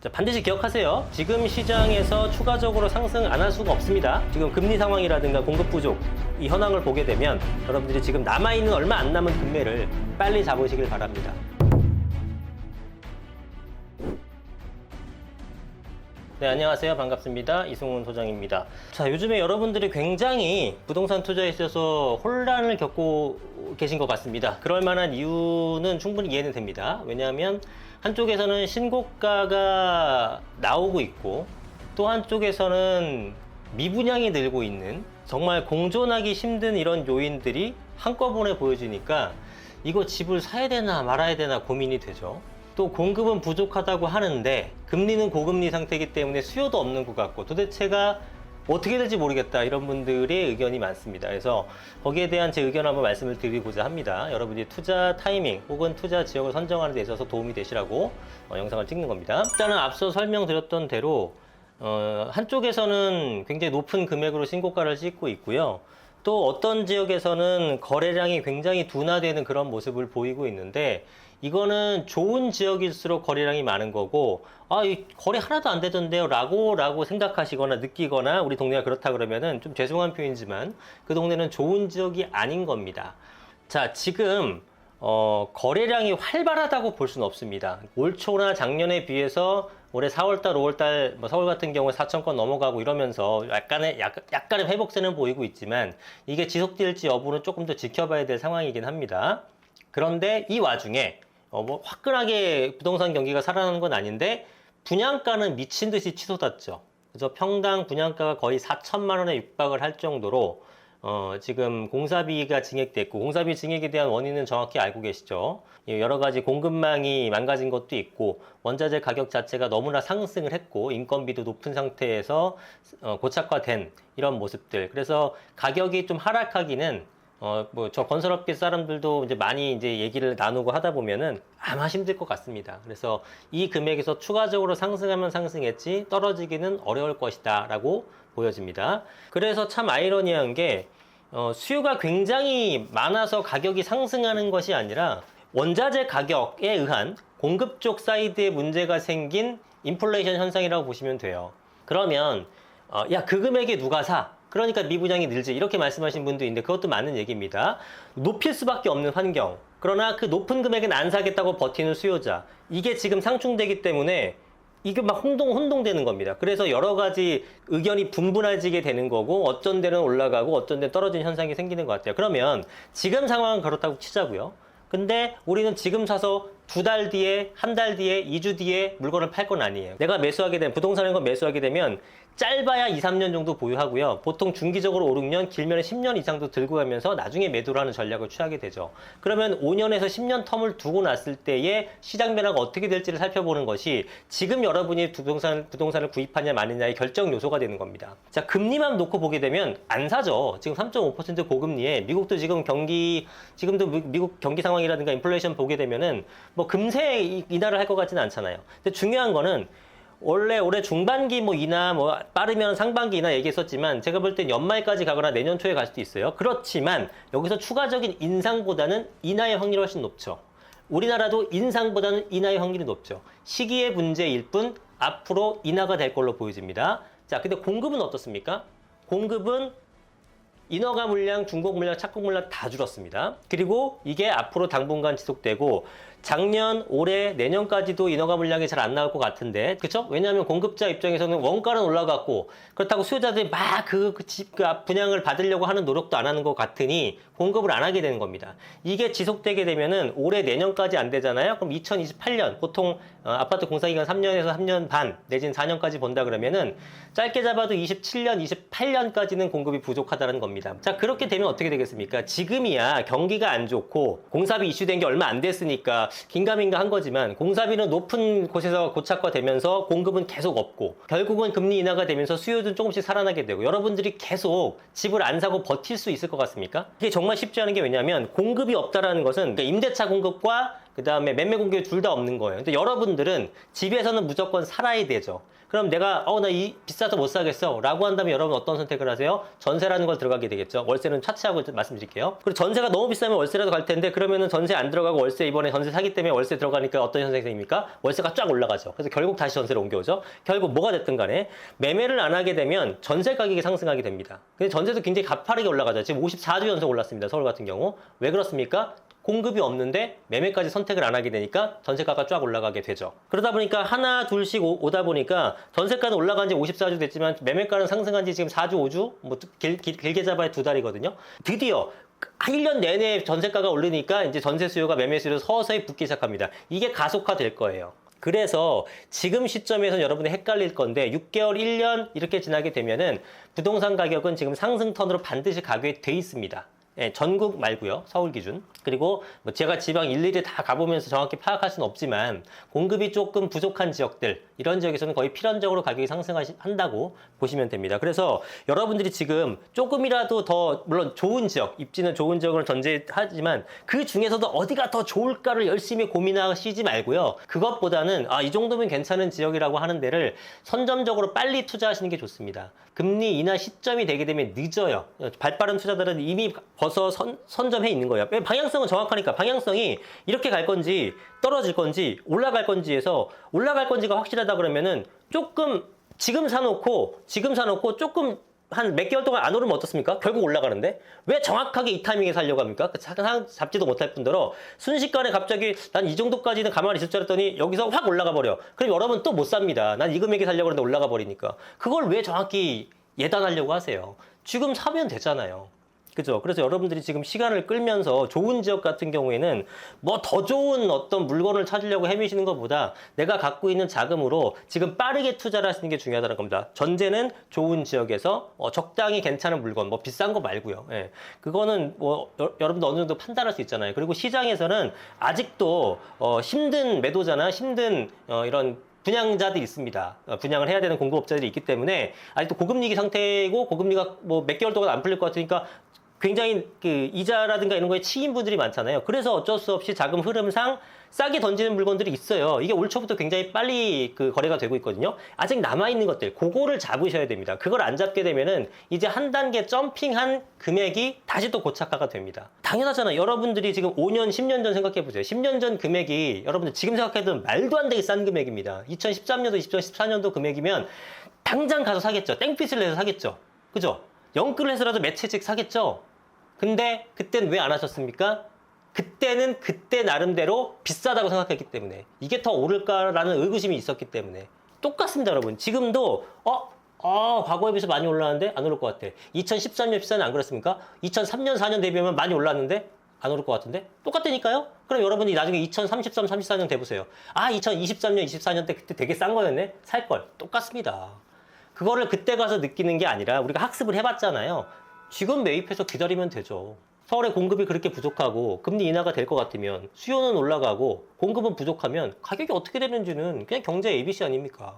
자, 반드시 기억하세요. 지금 시장에서 추가적으로 상승 안 할 수가 없습니다. 지금 금리 상황이라든가 공급 부족 이 현황을 보게 되면 여러분들이 지금 남아있는 얼마 안 남은 금매를 빨리 잡으시길 바랍니다. 네, 안녕하세요. 반갑습니다. 이승훈 소장입니다. 자, 요즘에 여러분들이 굉장히 부동산 투자에 있어서 혼란을 겪고 계신 것 같습니다. 그럴 만한 이유는 충분히 이해는 됩니다. 왜냐하면 한쪽에서는 신고가가 나오고 있고 또 한쪽에서는 미분양이 늘고 있는 정말 공존하기 힘든 이런 요인들이 한꺼번에 보여지니까 이거 집을 사야 되나 말아야 되나 고민이 되죠. 또 공급은 부족하다고 하는데 금리는 고금리 상태이기 때문에 수요도 없는 것 같고 도대체가 어떻게 될지 모르겠다 이런 분들의 의견이 많습니다. 그래서 거기에 대한 제 의견을 한번 말씀을 드리고자 합니다. 여러분이 투자 타이밍 혹은 투자 지역을 선정하는 데 있어서 도움이 되시라고 어, 영상을 찍는 겁니다. 일단은 앞서 설명드렸던 대로 어, 한쪽에서는 굉장히 높은 금액으로 신고가를 찍고 있고요. 또 어떤 지역에서는 거래량이 굉장히 둔화되는 그런 모습을 보이고 있는데 이거는 좋은 지역일수록 거래량이 많은 거고 아, 이 거래 하나도 안 되던데요 라고 라고 생각하시거나 느끼거나 우리 동네가 그렇다 그러면은 좀 죄송한 표현이지만 그 동네는 좋은 지역이 아닌 겁니다. 자, 지금 어, 거래량이 활발하다고 볼 수는 없습니다. 올 초나 작년에 비해서 올해 4월달, 5월달, 뭐 서울 같은 경우에 4천 건 넘어가고 이러면서 약간의 약, 약간의 회복세는 보이고 있지만 이게 지속될지 여부는 조금 더 지켜봐야 될 상황이긴 합니다. 그런데 이 와중에 어, 뭐 화끈하게 부동산 경기가 살아나는 건 아닌데 분양가는 미친 듯이 치솟았죠. 그래서 평당 분양가가 거의 4천만 원에 육박을 할 정도로 어, 지금 공사비가 증액됐고 공사비 증액에 대한 원인은 정확히 알고 계시죠. 예, 여러 가지 공급망이 망가진 것도 있고 원자재 가격 자체가 너무나 상승을 했고 인건비도 높은 상태에서 어, 고착화된 이런 모습들. 그래서 가격이 좀 하락하기는 어, 뭐, 저 건설업계 사람들도 이제 많이 이제 얘기를 나누고 하다 보면은 아마 힘들 것 같습니다. 그래서 이 금액에서 추가적으로 상승하면 상승했지 떨어지기는 어려울 것이다 라고 보여집니다. 그래서 참 아이러니한 게, 어, 수요가 굉장히 많아서 가격이 상승하는 것이 아니라 원자재 가격에 의한 공급 쪽 사이드에 문제가 생긴 인플레이션 현상이라고 보시면 돼요. 그러면, 어, 야, 그 금액에 누가 사? 그러니까 미분양이 늘지 이렇게 말씀하신 분도 있는데 그것도 맞는 얘기입니다. 높일 수밖에 없는 환경. 그러나 그 높은 금액은 안 사겠다고 버티는 수요자. 이게 지금 상충되기 때문에 이게 막 혼동 혼동되는 겁니다. 그래서 여러 가지 의견이 분분해지게 되는 거고 어쩐 데는 올라가고 어쩐 데는 떨어지는 현상이 생기는 것 같아요. 그러면 지금 상황은 그렇다고 치자고요. 근데 우리는 지금 사서 두 달 뒤에, 한 달 뒤에, 2주 뒤에 물건을 팔 건 아니에요. 내가 매수하게 되면, 부동산을 건 매수하게 되면 짧아야 2, 3년 정도 보유하고요. 보통 중기적으로 5, 6년, 길면 10년 이상도 들고 가면서 나중에 매도를 하는 전략을 취하게 되죠. 그러면 5년에서 10년 텀을 두고 났을 때의 시장 변화가 어떻게 될지를 살펴보는 것이 지금 여러분이 부동산, 부동산을 구입하냐 마느냐의 결정 요소가 되는 겁니다. 자, 금리만 놓고 보게 되면 안 사죠. 지금 3.5% 고금리에 미국도 지금 경기, 지금도 미- 미국 경기 상황이라든가 인플레이션 보게 되면은 뭐 금세 이- 인하를 할 것 같지는 않잖아요. 근데 중요한 거는 원래 올해 중반기 뭐 인하 뭐 빠르면 상반기 인하 얘기했었지만 제가 볼 땐 연말까지 가거나 내년 초에 갈 수도 있어요. 그렇지만 여기서 추가적인 인상보다는 인하의 확률이 훨씬 높죠. 우리나라도 인상보다는 인하의 확률이 높죠. 시기의 문제일 뿐 앞으로 인하가 될 걸로 보여집니다. 자, 근데 공급은 어떻습니까? 공급은 인허가 물량, 중복 물량, 착공 물량 다 줄었습니다. 그리고 이게 앞으로 당분간 지속되고 작년, 올해, 내년까지도 인허가 물량이 잘 안 나올 것 같은데, 그쵸? 왜냐하면 공급자 입장에서는 원가는 올라갔고 그렇다고 수요자들이 막그 그 집, 그앞 분양을 받으려고 하는 노력도 안 하는 것 같으니 공급을 안 하게 되는 겁니다. 이게 지속되게 되면은 올해, 내년까지 안 되잖아요. 그럼 2028년 보통 어, 아파트 공사 기간 3년에서 3년 반 내지는 4년까지 본다 그러면은 짧게 잡아도 27년, 28년까지는 공급이 부족하다는 겁니다. 자 그렇게 되면 어떻게 되겠습니까? 지금이야 경기가 안 좋고 공사비 이슈된 게 얼마 안 됐으니까 긴가민가 한 거지만 공사비는 높은 곳에서 고착화되면서 공급은 계속 없고 결국은 금리 인하가 되면서 수요도 조금씩 살아나게 되고 여러분들이 계속 집을 안 사고 버틸 수 있을 것 같습니까? 이게 정말 쉽지 않은 게 왜냐하면 공급이 없다라는 것은 그러니까 임대차 공급과 그 다음에 매매 공개 둘다 없는 거예요. 근데 여러분들은 집에서는 무조건 살아야 되죠. 그럼 내가 어 나 이 비싸서 못 사겠어 라고 한다면 여러분 어떤 선택을 하세요? 전세라는 걸 들어가게 되겠죠. 월세는 차치하고 말씀드릴게요. 그리고 전세가 너무 비싸면 월세라도 갈 텐데 그러면은 전세 안 들어가고 월세 이번에 전세 사기 때문에 월세 들어가니까 어떤 현상이 생깁니까? 월세가 쫙 올라가죠. 그래서 결국 다시 전세로 옮겨오죠. 결국 뭐가 됐든 간에 매매를 안 하게 되면 전세 가격이 상승하게 됩니다. 근데 전세도 굉장히 가파르게 올라가죠. 지금 54주 연속 올랐습니다. 서울 같은 경우. 왜 그렇습니까? 공급이 없는데 매매까지 선택을 안 하게 되니까 전세가가 쫙 올라가게 되죠. 그러다 보니까 하나 둘씩 오, 오다 보니까 전세가는 올라간 지 54주 됐지만 매매가는 상승한 지 지금 4주, 5주, 뭐 길, 길, 길 게 잡아야 두 달이거든요. 드디어 한 1년 내내 전세가가 오르니까 이제 전세 수요가 매매 수요로 서서히 붙기 시작합니다. 이게 가속화 될 거예요. 그래서 지금 시점에서 여러분이 헷갈릴 건데 6개월, 1년 이렇게 지나게 되면은 부동산 가격은 지금 상승 턴으로 반드시 가게 돼 있습니다. 예, 전국 말고요. 서울 기준. 그리고 뭐 제가 지방 일일이 다 가보면서 정확히 파악할 수는 없지만 공급이 조금 부족한 지역들 이런 지역에서는 거의 필연적으로 가격이 상승한다고 보시면 됩니다. 그래서 여러분들이 지금 조금이라도 더 물론 좋은 지역 입지는 좋은 지역을 전제하지만 그 중에서도 어디가 더 좋을까를 열심히 고민하시지 말고요. 그것보다는 아 이 정도면 괜찮은 지역이라고 하는 데를 선점적으로 빨리 투자하시는 게 좋습니다. 금리 인하 시점이 되게 되면 늦어요. 발빠른 투자들은 이미 벌써 선, 선점해 있는 거예요. 방향성은 정확하니까 방향성이 이렇게 갈 건지 떨어질 건지 올라갈 건지에서 올라갈 건지가 확실하다 그러면은 조금 지금 사놓고 지금 사놓고 조금 한 몇 개월 동안 안 오르면 어떻습니까? 결국 올라가는데 왜 정확하게 이 타이밍에 살려고 합니까? 그상 잡지도 못할 뿐더러 순식간에 갑자기 난 이 정도까지는 가만히 있을 줄 알았더니 여기서 확 올라가 버려. 그럼 여러분 또 못 삽니다. 난 이 금액에 살려고 그러는데 올라가 버리니까 그걸 왜 정확히 예단하려고 하세요? 지금 사면 되잖아요. 그죠? 그래서 여러분들이 지금 시간을 끌면서 좋은 지역 같은 경우에는 뭐 더 좋은 어떤 물건을 찾으려고 헤매시는 것보다 내가 갖고 있는 자금으로 지금 빠르게 투자를 하시는 게 중요하다는 겁니다. 전제는 좋은 지역에서 어, 적당히 괜찮은 물건, 뭐 비싼 거 말고요. 예. 그거는 뭐 여, 여러분도 어느 정도 판단할 수 있잖아요. 그리고 시장에서는 아직도 어, 힘든 매도자나 힘든 어, 이런 분양자들이 있습니다. 어, 분양을 해야 되는 공급업자들이 있기 때문에 아직도 고금리기 상태고 고금리가 뭐 몇 개월 동안 안 풀릴 것 같으니까 굉장히 그 이자라든가 이런 거에 치인 분들이 많잖아요. 그래서 어쩔 수 없이 자금 흐름상 싸게 던지는 물건들이 있어요. 이게 올 초부터 굉장히 빨리 그 거래가 되고 있거든요. 아직 남아 있는 것들, 그거를 잡으셔야 됩니다. 그걸 안 잡게 되면은 이제 한 단계 점핑한 금액이 다시 또 고착화가 됩니다. 당연하잖아요. 여러분들이 지금 5년, 10년 전 생각해 보세요. 10년 전 금액이 여러분들 지금 생각해도 말도 안 되게 싼 금액입니다. 2013년도, 2014년도 금액이면 당장 가서 사겠죠. 땡빛을 내서 사겠죠. 그죠? 영끌을 해서라도 매체직 사겠죠? 근데 그땐 왜 안 하셨습니까? 그때는 그때 나름대로 비싸다고 생각했기 때문에 이게 더 오를까라는 의구심이 있었기 때문에 똑같습니다 여러분 지금도 어? 어, 과거에 비해서 많이 올랐는데 안 오를 것 같아 2013년 14년 안 그렇습니까? 2003년 4년 대비하면 많이 올랐는데 안 오를 것 같은데 똑같다니까요? 그럼 여러분이 나중에 2033, 34년 돼보세요 아 2023년 24년 때 그때 되게 싼 거였네 살걸 똑같습니다 그거를 그때 가서 느끼는 게 아니라 우리가 학습을 해봤잖아요. 지금 매입해서 기다리면 되죠. 서울의 공급이 그렇게 부족하고 금리 인하가 될 것 같으면 수요는 올라가고 공급은 부족하면 가격이 어떻게 되는지는 그냥 경제 ABC 아닙니까?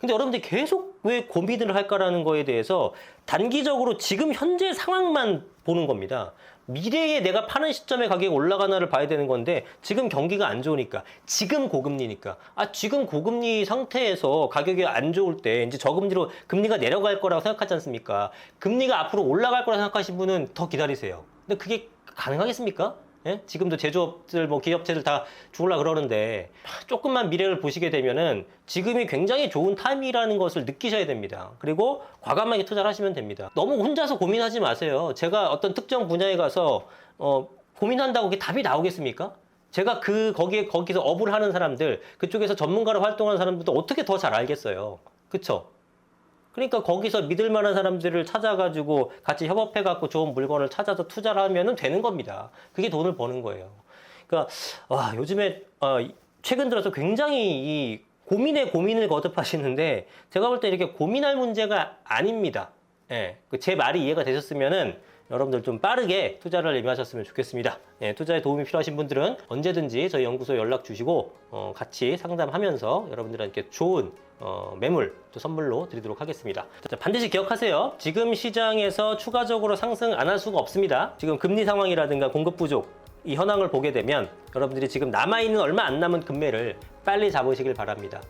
근데 여러분들이 계속 왜 고민을 할까라는 거에 대해서 단기적으로 지금 현재 상황만 보는 겁니다. 미래에 내가 파는 시점에 가격이 올라가나를 봐야 되는 건데 지금 경기가 안 좋으니까 지금 고금리니까 아 지금 고금리 상태에서 가격이 안 좋을 때 이제 저금리로 금리가 내려갈 거라고 생각하지 않습니까? 금리가 앞으로 올라갈 거라고 생각하신 분은 더 기다리세요. 근데 그게 가능하겠습니까? 예? 지금도 제조업들, 뭐 기업체들 다 죽을라 그러는데 조금만 미래를 보시게 되면은 지금이 굉장히 좋은 타임이라는 것을 느끼셔야 됩니다. 그리고 과감하게 투자를 하시면 됩니다. 너무 혼자서 고민하지 마세요. 제가 어떤 특정 분야에 가서 어, 고민한다고 그게 답이 나오겠습니까? 제가 그 거기에 거기서 업을 하는 사람들 그쪽에서 전문가로 활동하는 사람들도 어떻게 더 잘 알겠어요. 그쵸? 그러니까 거기서 믿을 만한 사람들을 찾아가지고 같이 협업해갖고 좋은 물건을 찾아서 투자를 하면 되는 겁니다. 그게 돈을 버는 거예요. 그러니까, 와, 요즘에, 어, 최근 들어서 굉장히 이 고민에 고민을 거듭하시는데 제가 볼 때 이렇게 고민할 문제가 아닙니다. 예. 그제 말이 이해가 되셨으면은 여러분들 좀 빠르게 투자를 임하셨으면 좋겠습니다. 예, 투자에 도움이 필요하신 분들은 언제든지 저희 연구소에 연락 주시고 어, 같이 상담하면서 여러분들한테 좋은 어, 매물 또 선물로 드리도록 하겠습니다. 자, 반드시 기억하세요. 지금 시장에서 추가적으로 상승 안 할 수가 없습니다. 지금 금리 상황이라든가 공급 부족 이 현황을 보게 되면 여러분들이 지금 남아있는 얼마 안 남은 금매를 빨리 잡으시길 바랍니다.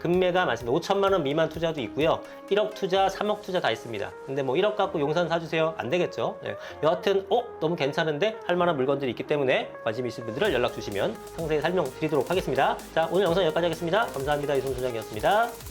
금매가 많습니다. 5천만 원 미만 투자도 있고요. 1억 투자, 3억 투자 다 있습니다. 근데 뭐 1억 갖고 용산 사주세요? 안 되겠죠. 네. 여하튼 어 너무 괜찮은데 할 만한 물건들이 있기 때문에 관심 있으신 분들은 연락 주시면 상세히 설명 드리도록 하겠습니다. 자 오늘 영상 여기까지 하겠습니다. 감사합니다. 이승훈 소장이었습니다.